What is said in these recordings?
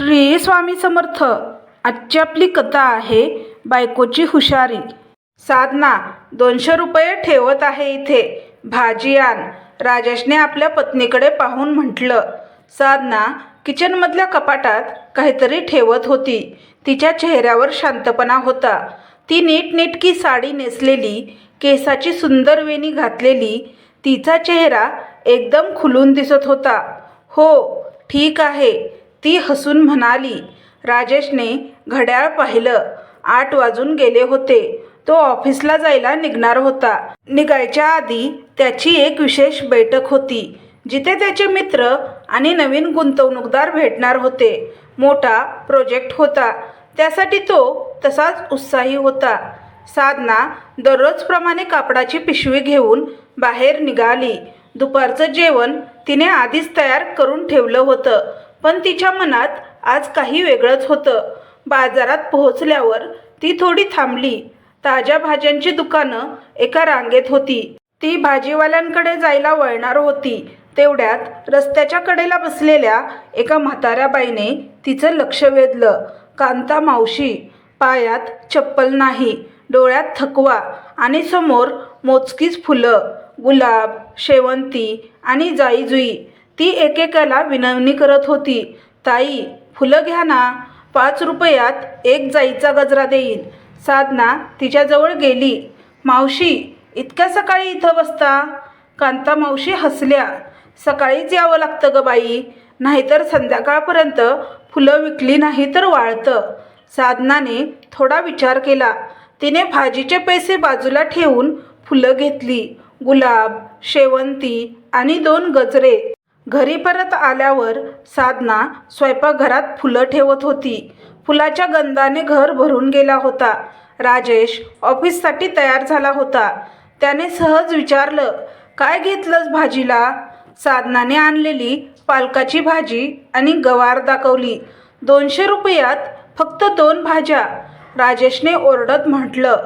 श्री स्वामी समर्थ आजची आपली कथा आहे बायकोची हुशारी. साधना दोनशे रुपये ठेवत आहे इथे. भाजी आण. राजेशने आपल्या पत्नीकडे पाहून म्हटलं साधना किचनमधल्या कपाटात काहीतरी ठेवत होती. तिच्या चेहऱ्यावर शांतपणा होता. ती नीटनेटकी साडी नेसलेली केसाची सुंदर वेणी घातलेली तिचा चेहरा एकदम खुलून दिसत होता. हो ठीक आहे. ती हसून म्हणाली राजेशने घड्याळ पाहिलं. आठ वाजून गेले होते. तो ऑफिसला जायला निघणार होता. निघायच्या आधी त्याची एक विशेष बैठक होती जिथे त्याचे मित्र आणि नवीन गुंतवणूकदार भेटणार होते. मोठा प्रोजेक्ट होता. त्यासाठी तो तसाच उत्साही होता. साधना दररोजप्रमाणे कापडाची पिशवी घेऊन बाहेर निघाली. दुपारचं जेवण तिने आधीच तयार करून ठेवलं होतं. पण तिच्या मनात आज काही वेगळंच होतं. बाजारात पोहोचल्यावर ती थोडी थांबली. ताज्या भाज्यांची दुकानं एका रांगेत होती. ती भाजीवाल्यांकडे जायला वळणार होती. तेवढ्यात रस्त्याच्या कडेला बसलेल्या एका म्हाताऱ्या बाईने तिचं लक्ष वेधलं. कांता मावशी पायात चप्पल नाही डोळ्यात थकवा आणि समोर मोजकीच फुलं गुलाब शेवंती आणि जाईजुई ती एकेकाला विनवणी करत होती ताई फुलं घ्या ना पाच रुपयात एक जाईचा गजरा देईन. साधना तिच्याजवळ गेली. मावशी इतक्या सकाळी इथं बसता कांता मावशी हसल्या. सकाळीच यावं लागतं ग बाई. नाहीतर संध्याकाळपर्यंत फुलं विकली नाही तर वाळतं. साधनाने थोडा विचार केला. तिने भाजीचे पैसे बाजूला ठेवून फुलं घेतली. गुलाब शेवंती आणि दोन गजरे. घरी परत आल्यावर साधना स्वयंपाकघरात फुलं ठेवत होती. फुलाच्या गंधाने घर भरून गेला होता. राजेश ऑफिससाठी तयार झाला होता. त्याने सहज विचारलं काय घेतलंस भाजीला? साधनाने आणलेली पालकाची भाजी आणि गवार दाखवली. दोनशे रुपयात फक्त दोन भाज्या. राजेशने ओरडत म्हटलं.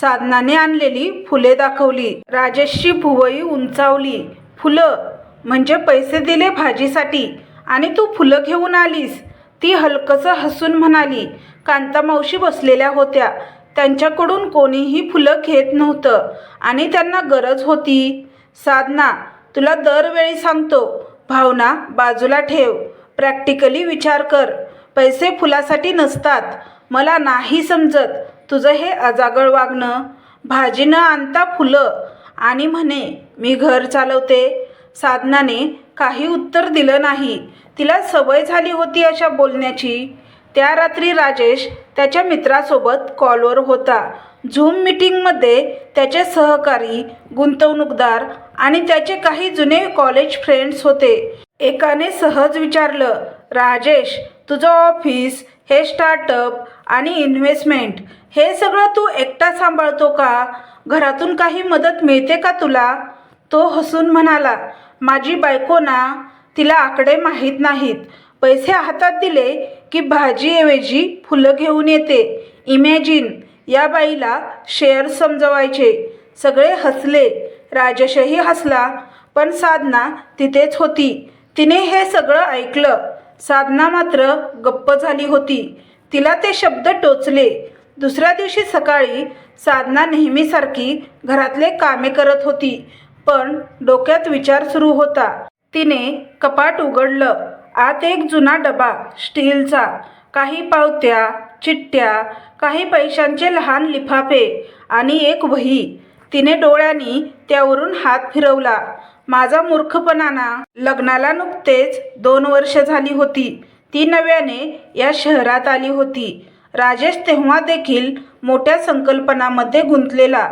साधनाने आणलेली फुले दाखवली. राजेशची भुवई उंचावली. फुलं म्हणजे पैसे दिले भाजीसाठी आणि तू फुलं घेऊन आलीस. ती हलकसं हसून म्हणाली कांता मावशी बसलेल्या होत्या. त्यांच्याकडून कोणीही फुलं घेत नव्हतं. आणि त्यांना गरज होती. साधना तुला दरवेळी सांगतो भावना बाजूला ठेव. प्रॅक्टिकली विचार कर. पैसे फुलासाठी नसतात. मला नाही समजत तुझं हे अजागळ वागणं. भाजी न आणता फुलं. आणि म्हणे मी घर चालवते. साधनाने काही उत्तर दिलं नाही. तिला सवय झाली होती अशा बोलण्याची. त्या रात्री राजेश त्याच्या मित्रासोबत कॉलवर होता. झूम मीटिंगमध्ये त्याचे सहकारी गुंतवणूकदार आणि त्याचे काही जुने कॉलेज फ्रेंड्स होते. एकाने सहज विचारलं राजेश तुझं ऑफिस हे स्टार्टअप आणि इन्व्हेस्टमेंट हे सगळं तू एकटा सांभाळतो का? घरातून काही मदत मिळते का तुला? तो हसून म्हणाला माझी बायको ना तिला आकडे माहीत नाहीत. पैसे हातात दिले की भाजीऐवजी फुलं घेऊन येते. इमॅजिन या बाईला शेअर समजवायचे. सगळे हसले. राजेशही हसला पण साधना तिथेच होती. तिने हे सगळं ऐकलं. साधना मात्र गप्प झाली होती. तिला ते शब्द टोचले. दुसऱ्या दिवशी सकाळी साधना नेहमीसारखी घरातले कामे करत होती. पण डोक्यात विचार सुरू होता. तिने कपाट उघडलं. आत एक जुना डबा स्टीलचा. काही पावत्या चिठ्ठ्या काही पैशांचे लहान लिफाफे आणि एक वही. तिने डोळ्यांनी त्यावरून हात फिरवला. माझा मूर्खपणाना लग्नाला नुकतेच दोन वर्ष झाली होती. ती नव्याने या शहरात आली होती. राजेश तेव्हा देखील मोठ्या संकल्पनामध्ये गुंतलेला.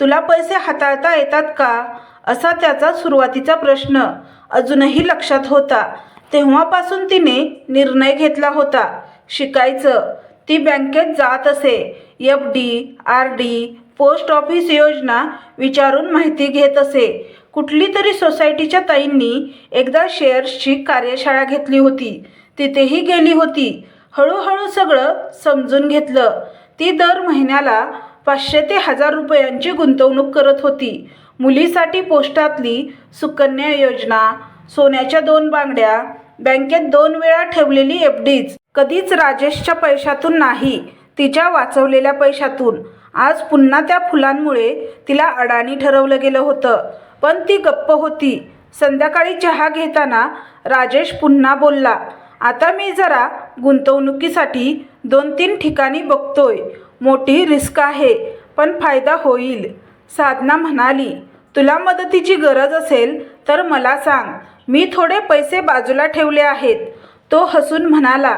तुला पैसे हाताळता येतात का? असा त्याचा सुरुवातीचा प्रश्न अजूनही लक्षात होता. तेव्हापासून तिने निर्णय घेतला होता. शिकायचं. ती बँकेत जात असे. F D R D post office योजना विचारून माहिती घेत असे. कुठली तरी सोसायटीच्या ताईंनी एकदा शेअर्सची कार्यशाळा घेतली होती. तिथेही गेली होती. हळूहळू सगळं समजून घेतलं. ती दर महिन्याला पाचशे ते हजार रुपयांची गुंतवणूक करत होती. मुलीसाठी पोस्टातली सुकन्या योजना सोन्याच्या दोन बांगड्या बँकेत दोन वेळा ठेवलेली एफ डीज. कधीच राजेशच्या पैशातून नाही तिच्या वाचवलेल्या पैशातून. आज पुन्हा त्या फुलांमुळे तिला अडाणी ठरवलं गेलं होतं. पण ती गप्प होती. संध्याकाळी चहा घेताना राजेश पुन्हा बोलला आता मी जरा गुंतवणुकीसाठी दोन तीन ठिकाणी बघतोय. मोठी रिस्क आहे पण फायदा होईल. साधना म्हणाली तुला मदतीची गरज असेल तर मला सांग. मी थोडे पैसे बाजूला ठेवले आहेत. तो हसून म्हणाला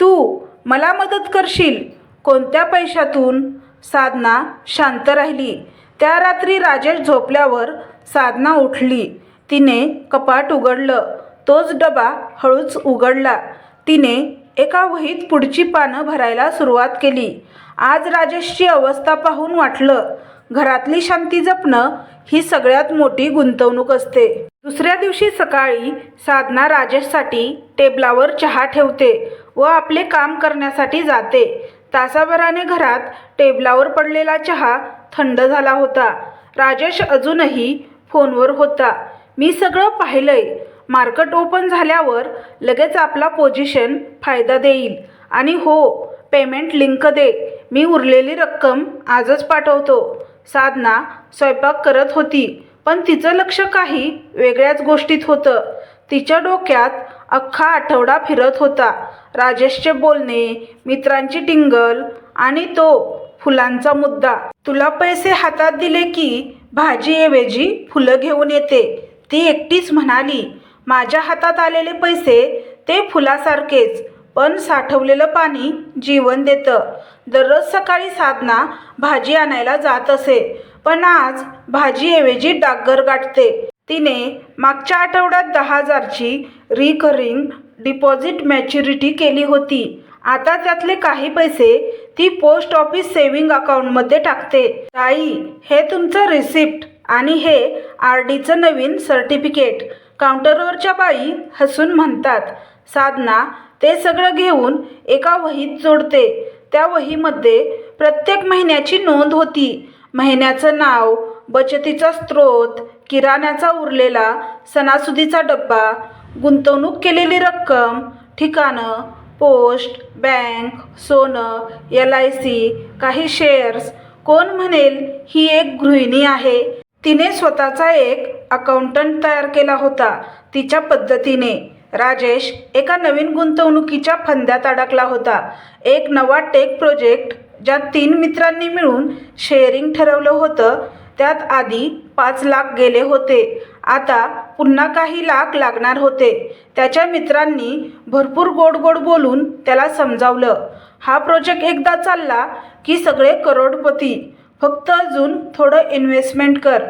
तू मला मदत करशील? कोणत्या पैशातून? साधना शांत राहिली. त्या रात्री राजेश झोपल्यावर साधना उठली. तिने कपाट उघडलं. तोच डबा हळूच उघडला. तिने एका वहीत पुढची पानं भरायला सुरुवात केली. आज राजेशची अवस्था पाहून वाटलं घरातली शांती जपणं ही सगळ्यात मोठी गुंतवणूक असते. दुसऱ्या दिवशी सकाळी साधना राजेशसाठी टेबलावर चहा ठेवते व आपले काम करण्यासाठी जाते. तासाभराने घरात टेबलावर पडलेला चहा थंड झाला होता. राजेश अजूनही फोनवर होता. मी सगळं पाहिलंय. मार्केट ओपन झाल्यावर लगेच आपला पोझिशन फायदा देईल. आणि हो पेमेंट लिंक दे. मी उरलेली रक्कम आजच पाठवतो. साधना स्वयंपाक करत होती. पण तिचं लक्ष काही वेगळ्याच गोष्टीत होतं. तिच्या डोक्यात अख्खा आठवडा फिरत होता. राजेशचे बोलणे मित्रांची टिंगल आणि तो फुलांचा मुद्दा. तुला पैसे हातात दिले की भाजीऐवजी फुलं घेऊन येते ती एकटीच म्हणाली. माझ्या हातात आलेले पैसे ते फुलासारखेच. पण साठवलेलं पाणी जीवन देतं. दररोज सकाळी साधना भाजी आणायला जात असे पण आज भाजीऐवजी डागर गाठते. तिने मागच्या आठवड्यात दहा हजारची रिकरिंग डिपॉझिट मॅच्युरिटी केली होती. आता त्यातले काही पैसे ती पोस्ट ऑफिस सेव्हिंग अकाउंटमध्ये टाकते. ताई हे तुमचं रिसिप्ट आणि हे आर डीचं नवीन सर्टिफिकेट काउंटरवरच्या बाई हसून म्हणतात साधना ते सगळं घेऊन एका वहीत जोडते. त्या वहीमध्ये प्रत्येक महिन्याची नोंद होती. महिन्याचं नाव बचतीचा स्रोत किराण्याचा उरलेला सणासुदीचा डब्बा गुंतवणूक केलेली रक्कम ठिकाणं पोस्ट बँक सोनं एल आय सी काही शेअर्स कोण म्हणेल ही एक गृहिणी आहे. तिने स्वतःचा एक अकाउंटंट तयार केला होता. तिच्या पद्धतीने राजेश एका नवीन गुंतवणुकीच्या फंद्यात अडकला होता. एक नवा टेक प्रोजेक्ट ज्यात तीन मित्रांनी मिळून शेअरिंग ठरवलं होतं. त्यात आधी पाच लाख गेले होते. आता पुन्हा काही लाख लागणार होते. त्याच्या मित्रांनी भरपूर गोड गोड बोलून त्याला समजावलं. हा प्रोजेक्ट एकदा चालला की सगळे करोडपती. फक्त अजून थोडं इन्व्हेस्टमेंट कर.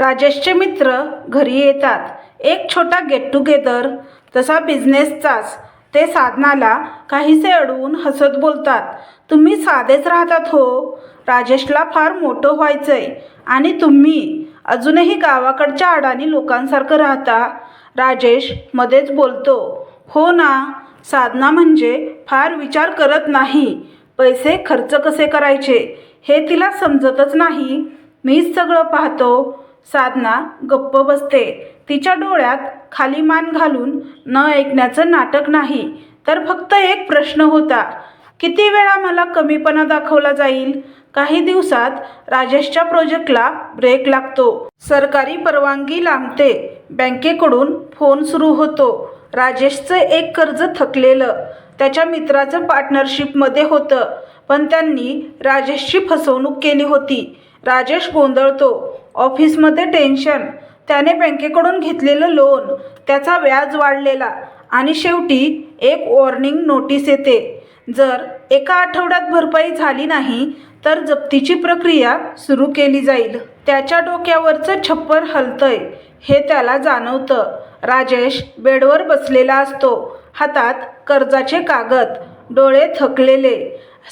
राजेशचे मित्र घरी येतात. एक छोटा गेट टुगेदर तसा बिझनेसचाच ते साधनाला काहीसे अडवून हसत बोलतात. तुम्ही साधेच राहतात हो. राजेशला फार मोठं व्हायचं आहे आणि तुम्ही अजूनही गावाकडच्या अडाणी लोकांसारखं राहता? राजेश मध्येच बोलतो. हो ना साधना म्हणजे फार विचार करत नाही. पैसे खर्च कसे करायचे? हे तिला समजतच नाही. मीच सगळं पाहतो. साधना गप्प बसते. तिच्या डोळ्यात खाली मान घालून न ऐकण्याचं नाटक नाही तर फक्त एक प्रश्न होता किती वेळा मला कमीपणा दाखवला जाईल? काही दिवसात राजेशच्या प्रोजेक्टला ब्रेक लागतो. सरकारी परवानगी लांबते. बँकेकडून फोन सुरू होतो. राजेशचं एक कर्ज थकलेलं. त्याच्या मित्राचं पार्टनरशिपमध्ये होतं. पण त्यांनी राजेशची फसवणूक केली होती. राजेश गोंधळतो. ऑफिसमध्ये टेन्शन. त्याने बँकेकडून घेतलेलं लोन त्याचा व्याज वाढलेला आणि शेवटी एक वॉर्निंग नोटीस येते. जर एका आठवड्यात भरपाई झाली नाही तर जप्तीची प्रक्रिया सुरू केली जाईल. त्याच्या डोक्यावरचं छप्पर हलतंय हे त्याला जाणवतं. राजेश बेडवर बसलेला असतो. हातात कर्जाचे कागद डोळे थकलेले.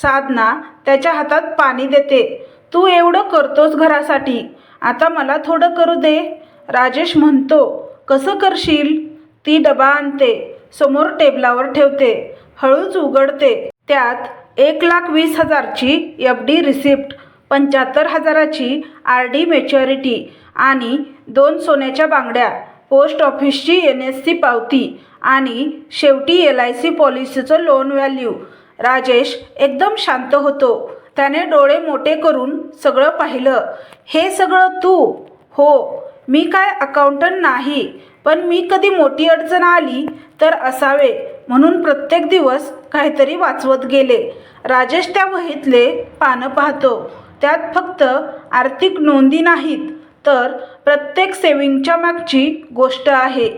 साधना त्याच्या हातात पाणी देते. तू एवढं करतोस घरासाठी. आता मला थोडं करू दे. राजेश म्हणतो कसं करशील? ती डबा आणते समोर टेबलावर ठेवते हळूच उघडते. त्यात एक लाख वीस हजारची एफ डी रिसिप्ट पंच्याहत्तर हजाराची आर डी मॅच्युरिटी आणि दोन सोन्याच्या बांगड्या पोस्ट ऑफिसची एन एस सी पावती आणि शेवटी एल आय सी पॉलिसीचं लोन व्हॅल्यू. राजेश एकदम शांत होतो. त्याने डोळे मोठे करून सगळं पाहिलं. हे सगळं तू? हो मी काय अकाउंटंट नाही पण मी कधी मोठी अडचण आली तर असावे म्हणून प्रत्येक दिवस काहीतरी वाचवत गेले. राजेश त्या वहीतले पानं पाहतो. त्यात फक्त आर्थिक नोंदी नाहीत तर प्रत्येक सेविंगच्या मागची गोष्ट आहे.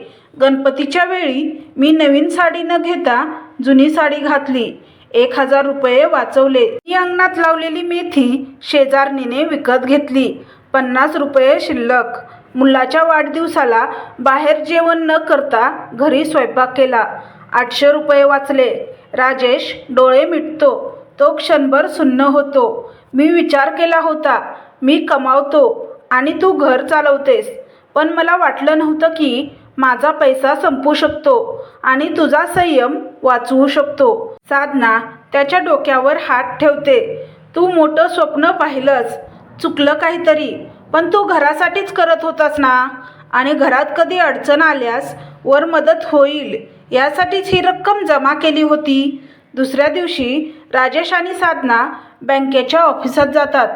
गणपतीच्या वेळी मी नवीन साडी न घेता जुनी साडी घातली. एक हजार रुपये वाचवले. ही अंगणात लावलेली मेथी शेजारणीने विकत घेतली. पन्नास रुपये शिल्लक. मुलाच्या वाढदिवसाला बाहेर जेवण न करता घरी स्वयंपाक केला. आठशे रुपये वाचले. राजेश डोळे मिटतो. तो क्षणभर सुन्न होतो. मी विचार केला होता मी कमावतो आणि तू घर चालवतेस पण मला वाटलं नव्हतं की माझा पैसा संपू शकतो आणि तुझा संयम वाचवू शकतो. साधना त्याच्या डोक्यावर हात ठेवते. तू मोठं स्वप्न पाहिलंस. चुकलं काहीतरी. पण तू घरासाठीच करत होतास ना? आणि घरात कधी अडचण आल्यास वर मदत होईल यासाठीच ही रक्कम जमा केली होती. दुसऱ्या दिवशी राजेश आणि साधना बँकेच्या ऑफिसात जातात.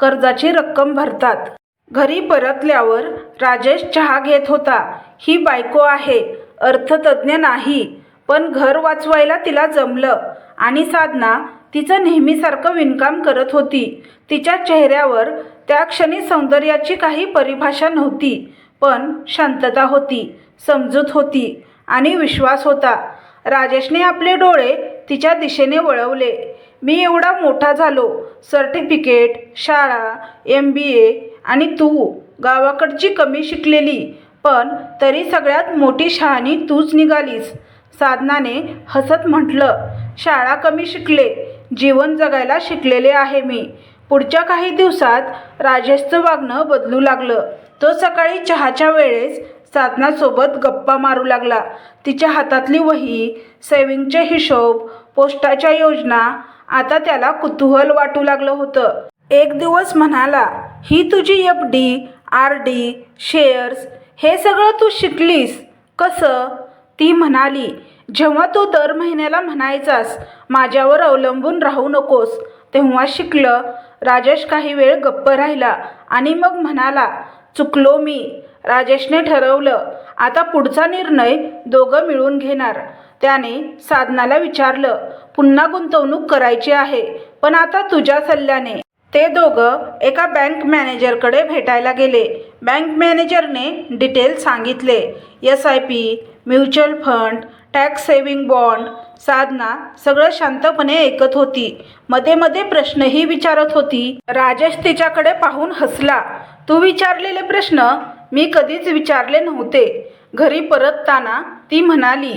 कर्जाची रक्कम भरतात. घरी परतल्यावर राजेश चहा घेत होता. ही बायको आहे. अर्थतज्ज्ञ नाही. पण घर वाचवायला तिला जमलं आणि साधना तिचं नेहमीसारखं विणकाम करत होती. तिच्या चेहऱ्यावर त्या क्षणी सौंदर्याची काही परिभाषा नव्हती पण शांतता होती समजूत होती आणि विश्वास होता. राजेशने आपले डोळे तिच्या दिशेने वळवले. मी एवढा मोठा झालो. सर्टिफिकेट शाळा एम बी ए आणि तू गावाकडची कमी शिकलेली पण तरी सगळ्यात मोठी शहाणी तूच निघालीस साधनाने हसत म्हटलं. शाळा कमी शिकले. जीवन जगायला शिकलेले आहे मी. पुढच्या काही दिवसात राजेशचं वागणं बदलू लागलं. तो सकाळी चहाच्या वेळेस साधनासोबत गप्पा मारू लागला. तिच्या हातातली वही सेविंगचे हिशोब पोस्टाच्या योजना आता त्याला कुतूहल वाटू लागलं होतं. एक दिवस म्हणाला ही तुझी F D R D shares हे सगळं तू शिकलीस. कसं? ती म्हणाली जेव्हा तू दर महिन्याला म्हणायचास माझ्यावर अवलंबून राहू नकोस. तेव्हा शिकलं. राजेश काही वेळ गप्प राहिला आणि मग म्हणाला चुकलो मी. राजेशने ठरवलं. आता पुढचा निर्णय दोघं मिळून घेणार. त्याने साधनाला विचारलं पुन्हा गुंतवणूक करायची आहे पण आता तुझ्या सल्ल्याने. ते दोघं एका बँक मॅनेजरकडे भेटायला गेले. बँक मॅनेजरने डिटेल सांगितले. S I P mutual fund tax saving bond Sadhana सगळं शांतपणे ऐकत होती. मध्ये मध्ये प्रश्नही विचारत होती. राजेश तिच्याकडे पाहून हसला. तू विचारलेले प्रश्न मी कधीच विचारले नव्हते. घरी परतताना ती म्हणाली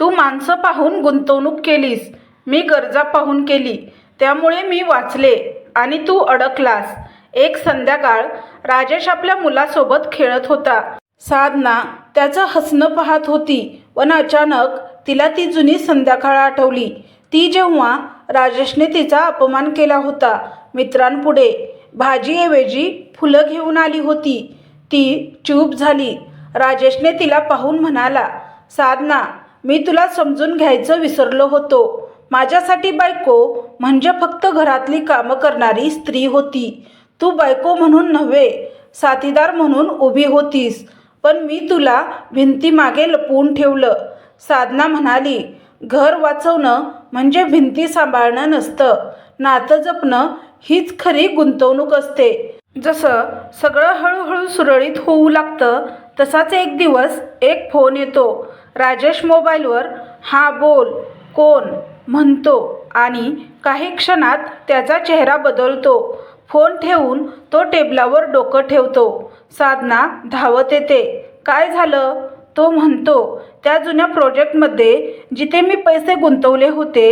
तू माणसं पाहून गुंतवणूक केलीस. मी गरजा पाहून केली. त्यामुळे मी वाचले आणि तू अडकलास. एक संध्याकाळ राजेश आपल्या मुलासोबत खेळत होता. साधना त्याचं हसणं पाहत होती. पण अचानक तिला ती जुनी संध्याकाळ आठवली. ती जेव्हा राजेशने तिचा अपमान केला होता मित्रांपुढे भाजीऐवजी फुलं घेऊन आली होती. ती चूप झाली. राजेशने तिला पाहून म्हणाला साधना मी तुला समजून घ्यायचं विसरलो होतो. माझ्यासाठी बायको म्हणजे फक्त घरातली कामं करणारी स्त्री होती. तू बायको म्हणून नव्हे साथीदार म्हणून उभी होतीस. पण मी तुला भिंती मागे लपवून ठेवलं. साधना म्हणाली घर वाचवणं म्हणजे भिंती सांभाळणं नसतं. नातं जपणं हीच खरी गुंतवणूक असते. जसं सगळं हळूहळू सुरळीत होऊ लागतं तसाच एक दिवस एक फोन येतो. राजेश मोबाईलवर हा बोल कोण? म्हणतो आणि काही क्षणात त्याचा चेहरा बदलतो. फोन ठेवून तो टेबलावर डोकं ठेवतो. साधना धावत येते. काय झालं? तो म्हणतो त्या जुन्या प्रोजेक्टमध्ये जिथे मी पैसे गुंतवले होते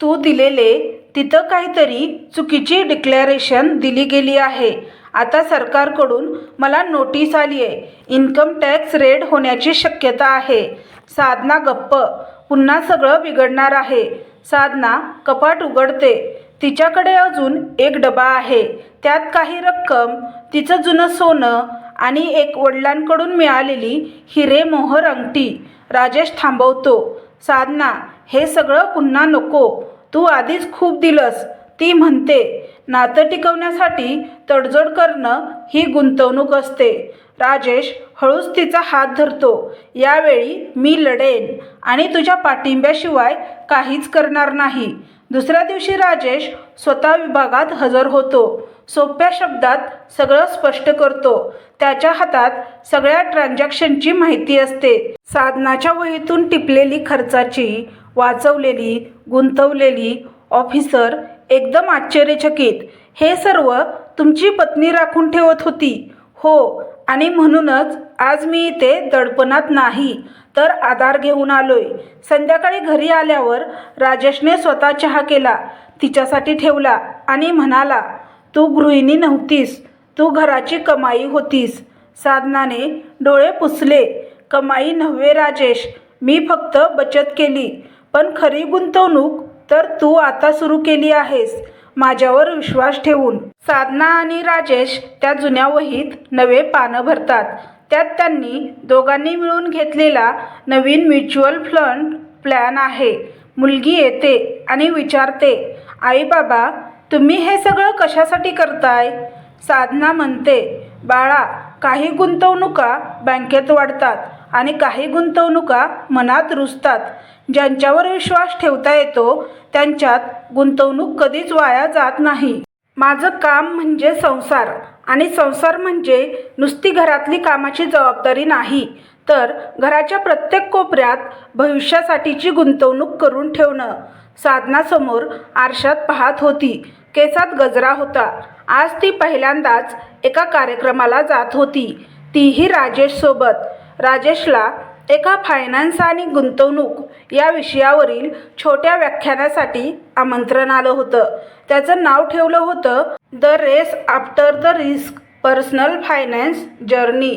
तू दिलेले तिथं काहीतरी चुकीची डिक्लेरेशन दिली गेली आहे. आता सरकारकडून मला नोटीस आली आहे इन्कम टॅक्स रेड होण्याची शक्यता आहे. साधना गप्प पुन्हा सगळं बिघडणार आहे. साधना कपाट उघडते. तिच्याकडे अजून एक डबा आहे. त्यात काही रक्कम तिचं जुनं सोनं आणि एक वडिलांकडून मिळालेली हिरे मोहर अंगठी. राजेश थांबवतो साधना हे सगळं पुन्हा नको. तू आधीच खूप दिलंस. ती म्हणते नातं टिकवण्यासाठी तडजोड करणं ही गुंतवणूक असते. राजेश हळूच तिचा हात धरतो यावेळी मी लढेन आणि तुझ्या पाठिंब्याशिवाय काहीच करणार नाही. दुसऱ्या दिवशी राजेश स्वतः विभागात हजर होतो. सोप्या शब्दात सगळं स्पष्ट करतो. त्याच्या हातात सगळ्या ट्रान्झॅक्शनची माहिती असते. साधनाच्या वहीतून टिपलेली खर्चाची वाचवलेली गुंतवलेली ऑफिसर एकदम आश्चर्यचकित. हे सर्व तुमची पत्नी राखून ठेवत होती. हो आणि म्हणूनच आज मी इथे दडपणात नाही. तर आधार घेऊन आलोय. संध्याकाळी घरी आल्यावर राजेशने स्वतः चहा केला तिच्यासाठी ठेवला आणि म्हणाला तू गृहिणी नव्हतीस तू घराची कमाई होतीस. साधनाने डोळे पुसले कमाई नव्हे राजेश मी फक्त बचत केली. पण खरी गुंतवणूक तर तू आता सुरू केली आहेस माझ्यावर विश्वास ठेवून. साधना आणि राजेश त्या जुन्या वहीत नवे पानं भरतात. त्यात त्यांनी दोघांनी मिळून घेतलेला नवीन म्युच्युअल फंड प्लॅन आहे. मुलगी येते आणि विचारते आई बाबा तुम्ही हे सगळं कशासाठी करताय? साधना म्हणते बाळा काही गुंतवणुका बँकेत वाढतात आणि काही गुंतवणुका मनात रुजतात. ज्यांच्यावर विश्वास ठेवता येतो त्यांच्यात गुंतवणूक कधीच वाया जात नाही. माझं काम म्हणजे संसार आणि संसार म्हणजे नुसती घरातली कामाची जबाबदारी नाही. तर घराच्या प्रत्येक कोपऱ्यात भविष्यासाठीची गुंतवणूक करून ठेवणं. साधनासमोर आरशात पाहत होती. केसात गजरा होता. आज ती पहिल्यांदाच एका कार्यक्रमाला जात होती. तीही राजेशसोबत राजेशला एका फायनान्स आणि गुंतवणूक या विषयावरील छोट्या व्याख्यानासाठी आमंत्रण आलं होतं. त्याचं नाव ठेवलं होतं the race after the risk personal finance journey.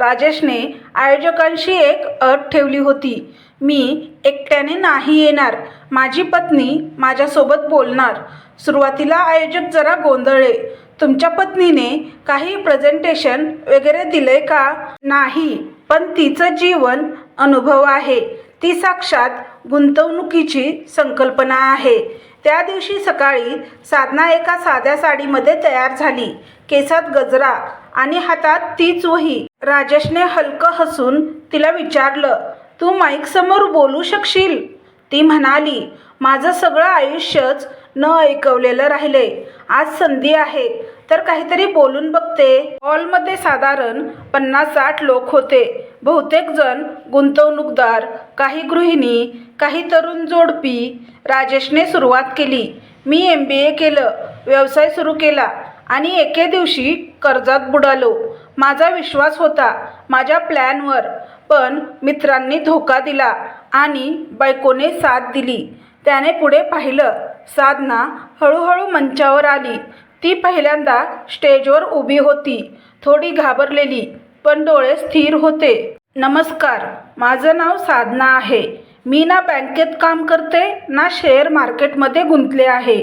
राजेशने आयोजकांशी एक अट ठेवली होती मी एकट्याने नाही येणार माझी पत्नी माझ्यासोबत बोलणार. सुरुवातीला आयोजक जरा गोंधळले तुमच्या पत्नीने काही प्रेझेंटेशन वगैरे दिलंय का? नाही पण तिचं जीवन अनुभव आहे. ती साक्षात गुंतवणुकीची संकल्पना आहे. त्या दिवशी सकाळी साधना एका साध्या साडीमध्ये तयार झाली. केसात गजरा आणि हातात तीच वही राजेशने हलकं हसून तिला विचारलं तू माईकसमोर बोलू शकशील? ती म्हणाली माझं सगळं आयुष्यच न ऐकवलेलं राहिले. आज संधी आहे तर काहीतरी बोलून बघते. हॉलमध्ये साधारण पन्नास साठ लोक होते. बहुतेक जण गुंतवणूकदार काही गृहिणी काही तरुण जोडपी राजेशने सुरुवात केली. मी एम बी ए केलं व्यवसाय सुरू केला आणि एके दिवशी कर्जात बुडालो. माझा विश्वास होता माझ्या प्लॅनवर पण मित्रांनी धोका दिला आणि बायकोने साथ दिली. त्याने पुढे पाहिलं साधना हळूहळू मंचावर आली. ती पहिल्यांदा स्टेजवर उभी होती थोडी घाबरलेली पण डोळे स्थिर होते. नमस्कार माझं नाव साधना आहे. मी ना बँकेत काम करते ना शेअर मार्केटमध्ये गुंतले आहे.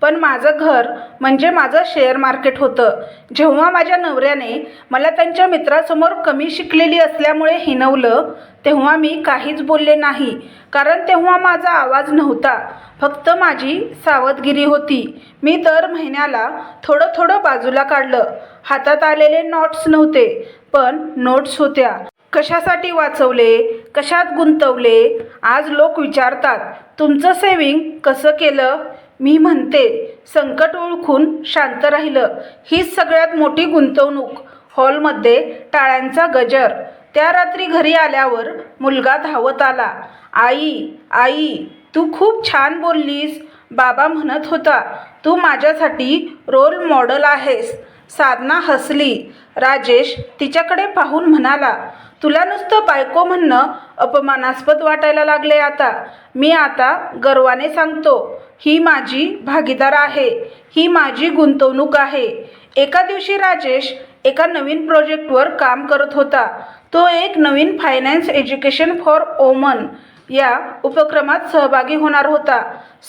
पण माझं घर म्हणजे माझं शेअर मार्केट होतं. जेव्हा माझ्या नवऱ्याने मला त्यांच्या मित्रासमोर कमी शिकलेली असल्यामुळे हिनवलं तेव्हा मी काहीच बोलले नाही. कारण तेव्हा माझा आवाज नव्हता. फक्त माझी सावधगिरी होती. मी दर महिन्याला थोडं थोडं बाजूला काढलं. हातात आलेले नोट्स नव्हते पण नोट्स होत्या. कशासाठी वाचवले? कशात गुंतवले? आज लोक विचारतात तुमचं सेविंग कसं केलं? मी म्हणते संकट ओळखून शांत राहिलं. हीच सगळ्यात मोठी गुंतवणूक. हॉलमध्ये टाळ्यांचा गजर. त्या रात्री घरी आल्यावर मुलगा धावत आला. आई आई तू खूप छान बोललीस. बाबा म्हणत होता तू माझ्यासाठी रोल मॉडेल आहेस. साधना हसली. राजेश तिच्याकडे पाहून म्हणाला तुला नुसतं बायको म्हणणं अपमानास्पद वाटायला लागले आता. मी आता गर्वाने सांगतो ही माझी भागीदार आहे. ही माझी गुंतवणूक आहे. एका दिवशी राजेश एका नवीन प्रोजेक्टवर काम करत होता. तो एक नवीन फायनान्स एज्युकेशन फॉर ओमन या उपक्रमात सहभागी होणार होता.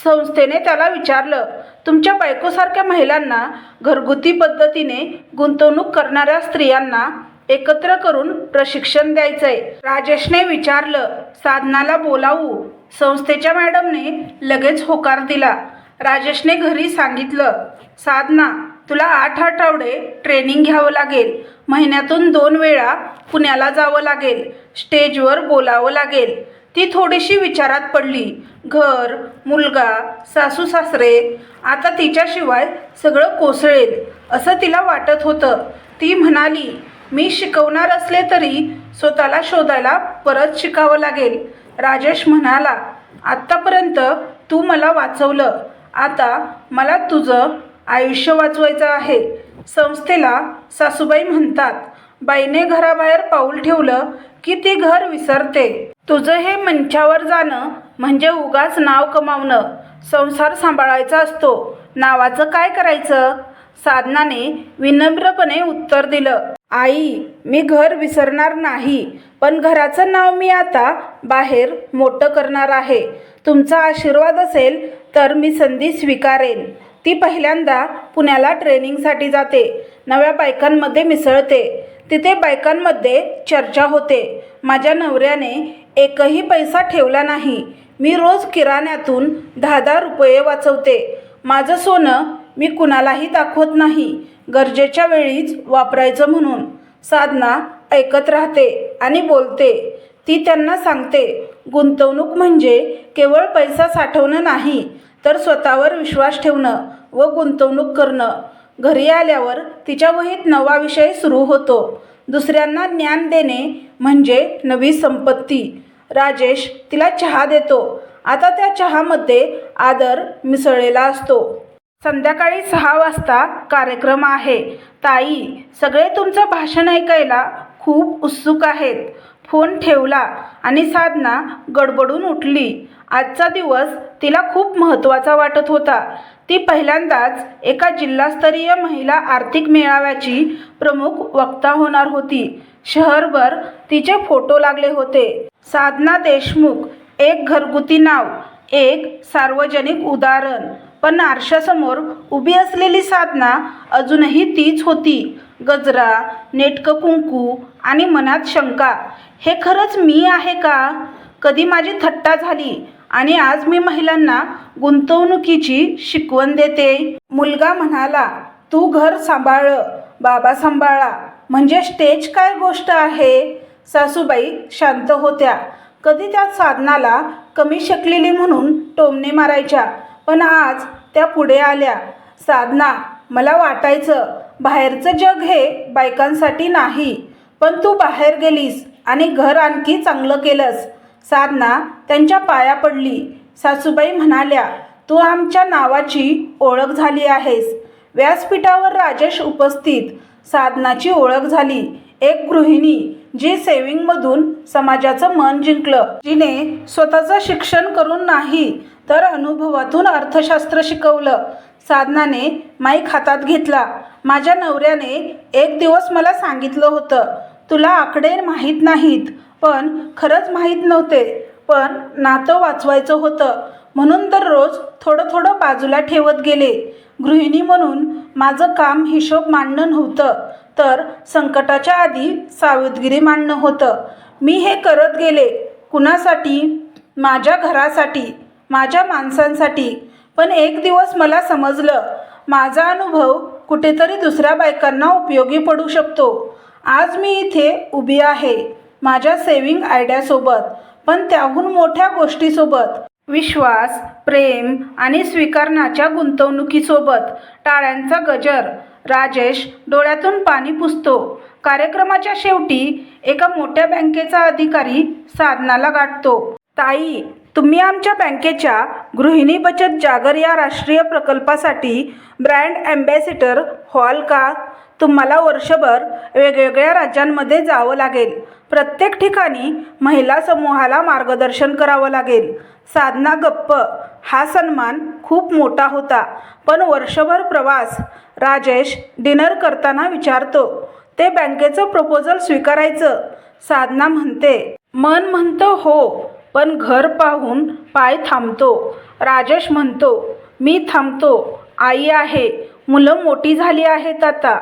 संस्थेने त्याला विचारलं तुमच्या बायकोसारख्या महिलांना घरगुती पद्धतीने गुंतवणूक करणाऱ्या स्त्रियांना एकत्र करून प्रशिक्षण द्यायचंय. राजेशने विचारलं साधनाला बोलावू. संस्थेच्या मॅडमने लगेच होकार दिला. राजेशने घरी सांगितलं साधना तुला आठ आठवडे ट्रेनिंग घ्यावं लागेल. महिन्यातून दोन वेळा पुण्याला जावं लागेल. स्टेजवर बोलावं लागेल. ती थोडीशी विचारात पडली. घर मुलगा सासू सासरे आता तिच्याशिवाय सगळं कोसळेल असं तिला वाटत होतं. ती म्हणाली मी शिकवणार असले तरी स्वतःला शोधायला परत शिकावं लागेल. राजेश म्हणाला आत्तापर्यंत तू मला वाचवलं. आता मला तुझं आयुष्य वाचवायचं आहे. संस्थेला सासूबाई म्हणतात बाईने घराबाहेर पाऊल ठेवलं की ती घर विसरते. तुझं हे मंचावर जाणं म्हणजे उगाच नाव कमावणं. संसार सांभाळायचा असतो. नावाचं काय करायचं? साधनाने विनम्रपणे उत्तर दिलं. आई मी घर विसरणार नाही पण घराचं नाव मी आता बाहेर मोठं करणार आहे. तुमचा आशीर्वाद असेल तर मी संधी स्वीकारेन. ती पहिल्यांदा पुण्याला ट्रेनिंगसाठी जाते. नव्या बायकांमध्ये मिसळते. तिथे बायकांमध्ये चर्चा होते. माझ्या नवऱ्याने एकही पैसा ठेवला नाही. मी रोज किराण्यातून दहा दहा रुपये वाचवते. माझं सोनं मी कुणालाही दाखवत नाही. गरजेच्या वेळीच वापरायचं म्हणून. साधना ऐकत राहते आणि बोलते. ती त्यांना सांगते गुंतवणूक म्हणजे केवळ पैसा साठवणं नाही तर स्वतःवर विश्वास ठेवणं व गुंतवणूक करणं. घरी आल्यावर तिच्या वहीत नवा विषय सुरू होतो. दुसऱ्यांना ज्ञान देणे म्हणजे नवी संपत्ती. राजेश तिला चहा देतो. आता त्या चहामध्ये आदर मिसळलेला असतो. संध्याकाळी सहा वाजता कार्यक्रम आहे. ताई सगळे तुमचं भाषण ऐकायला खूप उत्सुक आहेत. फोन ठेवला आणि साधना गडबडून उठली. आजचा दिवस तिला खूप महत्त्वाचा वाटत होता. ती पहिल्यांदाच एका जिल्हास्तरीय महिला आर्थिक मेळाव्याची प्रमुख वक्ता होणार होती. शहरभर तिचे फोटो लागले होते. साधना देशमुख एक घरगुती नाव एक सार्वजनिक उदाहरण. पण आरशासमोर उभी असलेली साधना अजूनही तीच होती. गजरा नेटकं कुंकू आणि मनात शंका हे खरंच मी आहे का? कधी माझी थट्टा झाली? आणि आज मी महिलांना गुंतवणुकीची शिकवण देते. मुलगा म्हणाला तू घर सांभाळ बाबा सांभाळा. म्हणजे स्टेज काय गोष्ट आहे? सासूबाई शांत होत्या. कधी त्या साधनाला कमी शकलेली म्हणून टोमणे मारायच्या पण आज त्या पुढे आल्या. साधना मला वाटायचं बाहेरचं जग हे बायकांसाठी नाही पण तू बाहेर गेलीस आणि घर आणखी चांगलं केलंस. साधना त्यांच्या पाया पडली. सासूबाई म्हणाल्या तू आमच्या नावाची ओळख झाली आहेस. व्यासपीठावर राजेश उपस्थित. साधनाची ओळख झाली. एक गृहिणी जी सेविंगमधून समाजाचं मन जिंकलं. जिने स्वतःचं शिक्षण करून नाही तर अनुभवातून अर्थशास्त्र शिकवलं. साधनाने माईक हातात घेतला. माझ्या नवऱ्याने एक दिवस मला सांगितलं होतं तुला आकडे माहीत नाहीत. पण खरंच माहीत नव्हते. पण नातं वाचवायचं होतं. म्हणून दररोज थोडं थोडं बाजूला ठेवत गेले. गृहिणी म्हणून माझं काम हिशोब मांडणं नव्हतं. तर संकटाच्या आधी सावधगिरी मांडणं होतं. मी हे करत गेले. कुणासाठी? माझ्या घरासाठी. माझ्या माणसांसाठी. पण एक दिवस मला समजलं माझा अनुभव कुठेतरी दुसऱ्या बायकांना उपयोगी पडू शकतो. आज मी इथे उभी आहे. माझ्या सेविंग आयडियासोबत पण त्याहून मोठ्या गोष्टीसोबत. विश्वास प्रेम आणि स्वीकारण्याच्या गुंतवणुकीसोबत. टाळ्यांचा गजर. राजेश डोळ्यातून पाणी पुसतो. कार्यक्रमाच्या शेवटी एका मोठ्या बँकेचा अधिकारी साधनाला गाठतो. ताई तुम्ही आमच्या बँकेच्या गृहिणी बचत जागर या राष्ट्रीय प्रकल्पासाठी ब्रँड ॲम्बॅसिडर व्हाल का? तुम्हाला वर्षभर वेगवेगळ्या राज्यांमध्ये जावं लागेल. प्रत्येक ठिकाणी महिला समूहाला मार्गदर्शन करावं लागेल. साधना गप्प हा सन्मान खूप मोठा होता पण वर्षभर प्रवास राजेश डिनर करताना विचारतो ते बँकेचं प्रपोजल स्वीकारायचं? साधना म्हणते मन म्हणतं हो पण घर पाहून पाय थांबतो. राजेश म्हणतो मी थांबतो आई आहे मुलं मोठी झाली आहेत आता.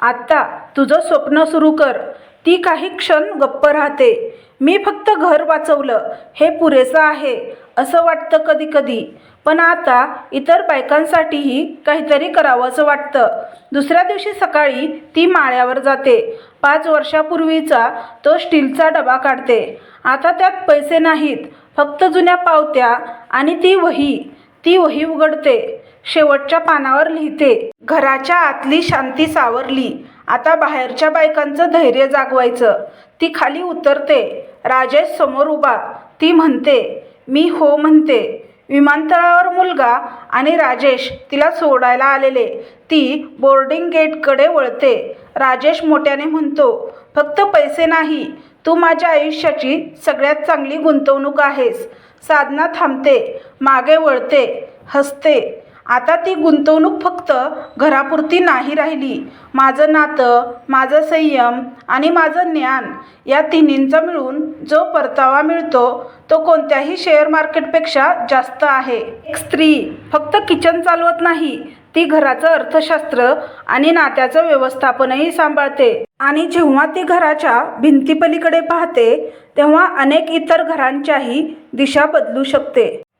आत्ता तुझं स्वप्न सुरू कर. ती काही क्षण गप्प राहते. मी फक्त घर वाचवलं हे पुरेसं आहे असं वाटतं कधी कधी. पण आता इतर बायकांसाठीही काहीतरी करावंसं वाटतं. दुसऱ्या दिवशी सकाळी ती माळ्यावर जाते. पाच वर्षापूर्वीचा तो स्टीलचा डबा काढते. आता त्यात पैसे नाहीत फक्त जुन्या पावत्या आणि ती वही. ती वही उघडते. शेवटच्या पानावर लिहिते. घराच्या आतली शांती सावरली. आता बाहेरच्या बायकांचं धैर्य जागवायचं. ती खाली उतरते. राजेश समोर उभा. ती म्हणते मी हो म्हणते. विमानतळावर मुलगा आणि राजेश तिला सोडायला आलेले. ती बोर्डिंग गेटकडे वळते. राजेश मोठ्याने म्हणतो फक्त पैसे नाही. तू माझ्या आयुष्याची सगळ्यात चांगली गुंतवणूक आहेस. साधना थांबते. मागे वळते. हसते. आता ती गुंतवणूक फक्त घरापुरती नाही राहिली. माझं नातं माझं संयम आणि माझं ज्ञान या तिन्हींचा मिळून जो परतावा मिळतो तो कोणत्याही शेअर मार्केटपेक्षा जास्त आहे. एक स्त्री फक्त किचन चालवत नाही ती घराचं अर्थशास्त्र आणि नात्याचं व्यवस्थापनही सांभाळते. आणि जेव्हा ती घराच्या भिंतीपलीकडे पाहते तेव्हा अनेक इतर घरांच्याही दिशा बदलू शकते.